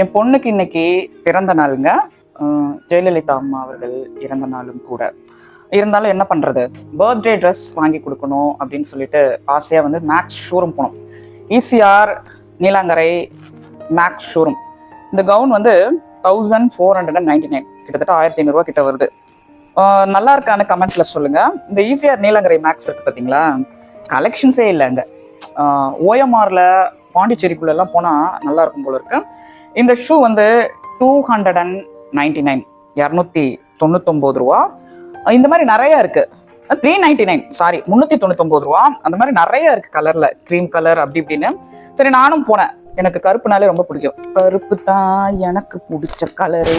என் பொண்ணுக்கு இன்னைக்கு பிறந்த நாளுங்க. ஜெயலலிதா அம்மா அவர்கள் இறந்த நாளும் கூட. இருந்தாலும் என்ன பண்றது? பர்த்டே ட்ரெஸ் வாங்கி கொடுக்கணும் அப்படின்னு சொல்லிட்டு ஆசையா வந்து மேக்ஸ் ஷோரூம் போனோம். ஈசிஆர் நீலாங்கரை மேக்ஸ் ஷோரூம் இந்த கவுன் வந்து thousand four hundred and ninety nine கிட்டத்தட்ட ஆயிரத்தி ஐநூறுரூவா கிட்ட வருது. நல்லா இருக்கான்னு கமெண்ட்ல சொல்லுங்க. இந்த ஈசிஆர் நீலங்கரை மேக்ஸ் இருக்கு பார்த்தீங்களா கலெக்ஷன்ஸே இல்லை அங்க ஓஎம்ஆரில் பாண்டிச்சேரிக்குள்ள எல்லாம் போனா நல்லா இருக்கும் போல இருக்கு. இந்த ஷூ வந்து two hundred and ninety nine இரநூத்தி தொண்ணூத்தொம்பது ரூபா. இந்த மாதிரி நிறைய இருக்கு. த்ரீ நைன்டி நைன் சாரி முந்நூற்றி தொண்ணூத்தொம்பது ரூபா. அந்த மாதிரி நிறைய இருக்கு கலர்ல க்ரீம் கலர் அப்படி இப்படின்னு. சரி நானும் போனேன். எனக்கு கருப்புனாலே ரொம்ப பிடிக்கும். கருப்பு தான் எனக்கு பிடிச்ச கலரு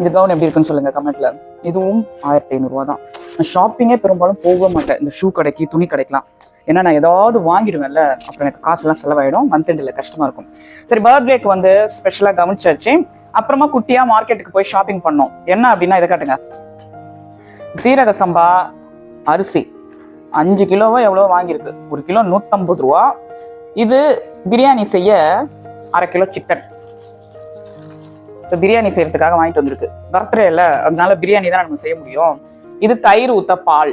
இது கவுன் எப்படி இருக்குன்னு சொல்லுங்க கமெண்ட்ல இதுவும் ஆயிரத்தி ஐநூறுரூவா தான். நான் ஷாப்பிங்கே பெரும்பாலும் போக மாட்டேன். இந்த ஷூ கடைக்கு துணி கிடைக்கலாம் ஏன்னா நான் ஏதாவது வாங்கிடுவேன்ல அப்புறம் எனக்கு காசுலாம் செலவாயிடும் மந்த் எண்டில் கஷ்டமா இருக்கும். சரி பர்த்டேக்கு வந்து ஸ்பெஷலாக கவனிச்சாச்சு. அப்புறமா குட்டியா மார்க்கெட்டுக்கு போய் ஷாப்பிங் பண்ணோம். என்ன அப்படின்னா இதை காட்டுங்க. சீரக சம்பா அரிசி. அஞ்சு கிலோவோ எவ்வளோ வாங்கியிருக்கு. ஒரு கிலோ நூற்றம்பது ரூபா. இது பிரியாணி செய்ய அரை கிலோ சிக்கன் இப்போ பிரியாணி செய்யறதுக்காக வாங்கிட்டு வந்திருக்கு. பர்த்டேல அதனால பிரியாணி தான் நம்ம செய்ய முடியும். இது தயிர் ஊத்த பால்.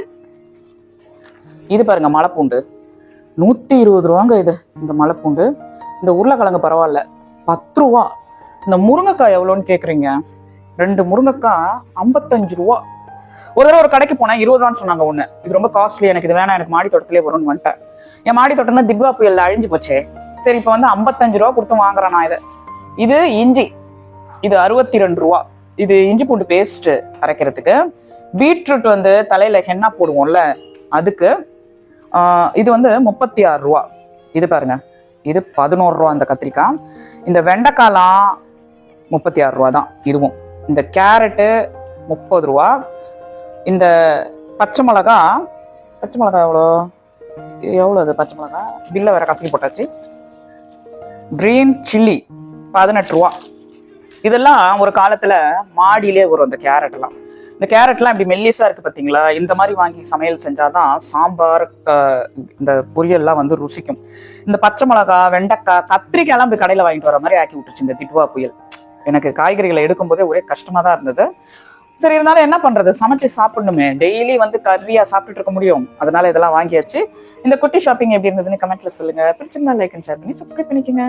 இது பாருங்க மலைப்பூண்டு. நூற்றி இருபது ரூபாங்க இது இந்த மலைப்பூண்டு. இந்த உருளைக்கிழங்கு பரவாயில்ல பத்து ரூபா. இந்த முருங்கைக்காய் எவ்வளோன்னு கேட்குறீங்க? ரெண்டு முருங்கைக்காய் ஐம்பத்தஞ்சு ரூபா. ஒரு தடவை ஒரு கடைக்கு போனேன் இருபது ரூபான்னு சொன்னாங்க ஒன்று இது ரொம்ப காஸ்ட்லி எனக்கு இது வேணாம் எனக்கு மாடி தோட்டத்திலே வரும்னு வந்துட்டேன். என் மாடி தோட்டம் தான் திக்வா புயலில் அழிஞ்சு போச்சே. சரி இப்போ வந்து ஐம்பத்தஞ்சு ரூபா கொடுத்து வாங்குறேன் நான் இதை. இது இஞ்சி. இது அறுபத்தி ரெண்டு ரூபா. இது இஞ்சி பூண்டு பேஸ்ட்டு அரைக்கிறதுக்கு. பீட்ரூட் வந்து தலையில் ஹென்னா போடுவோம்ல அதுக்கு இது வந்து முப்பத்தி ஆறு ரூபா. இது பாருங்க. இது பதினோரு ரூபா அந்த கத்திரிக்காய். இந்த வெண்டைக்காலாம் முப்பத்தி ஆறு ரூபா தான் இதுவும். இந்த கேரட்டு முப்பது ரூபா. இந்த பச்சை மிளகா பச்சை மிளகா எவ்வளோ? எவ்வளோ அது பச்சை மிளகா? பில்லை வேற கசக்கி போட்டாச்சு. கிரீன் சில்லி பதினெட்டு ரூபா. இதெல்லாம் ஒரு காலத்துல மாடியிலே வரும் அந்த கேரட் எல்லாம். இந்த கேரட்லாம் இப்படி மெல்லிசா இருக்கு பார்த்தீங்களா இந்த மாதிரி வாங்கி சமையல் செஞ்சாதான் சாம்பார் இந்த பொரியல்லாம் வந்து ருசிக்கும். இந்த பச்சை மிளகா வெண்டைக்காய் கத்திரிக்காய்லாம் இப்படி கடையில் வாங்கிட்டு வர மாதிரி ஆக்கி விட்டுருச்சு இந்த திட்டுவா புயல். எனக்கு காய்கறிகளை எடுக்கும்போதே ஒரே கஷ்டமாக தான் இருந்தது. சரி இருந்தாலும் என்ன பண்றது? சமைச்சு சாப்பிடணுமே. டெய்லி வந்து கறியா சாப்பிட்டுட்டு இருக்க முடியும். அதனால இதெல்லாம் வாங்கியாச்சு. இந்த குட்டி ஷாப்பிங் எப்படி இருந்ததுன்னு கமெண்ட்ல சொல்லுங்க. பிடிச்சிருந்தா லைக் அண்ட் ஷேர் பண்ணி சப்ஸ்கிரைப் பண்ணிக்கோங்க.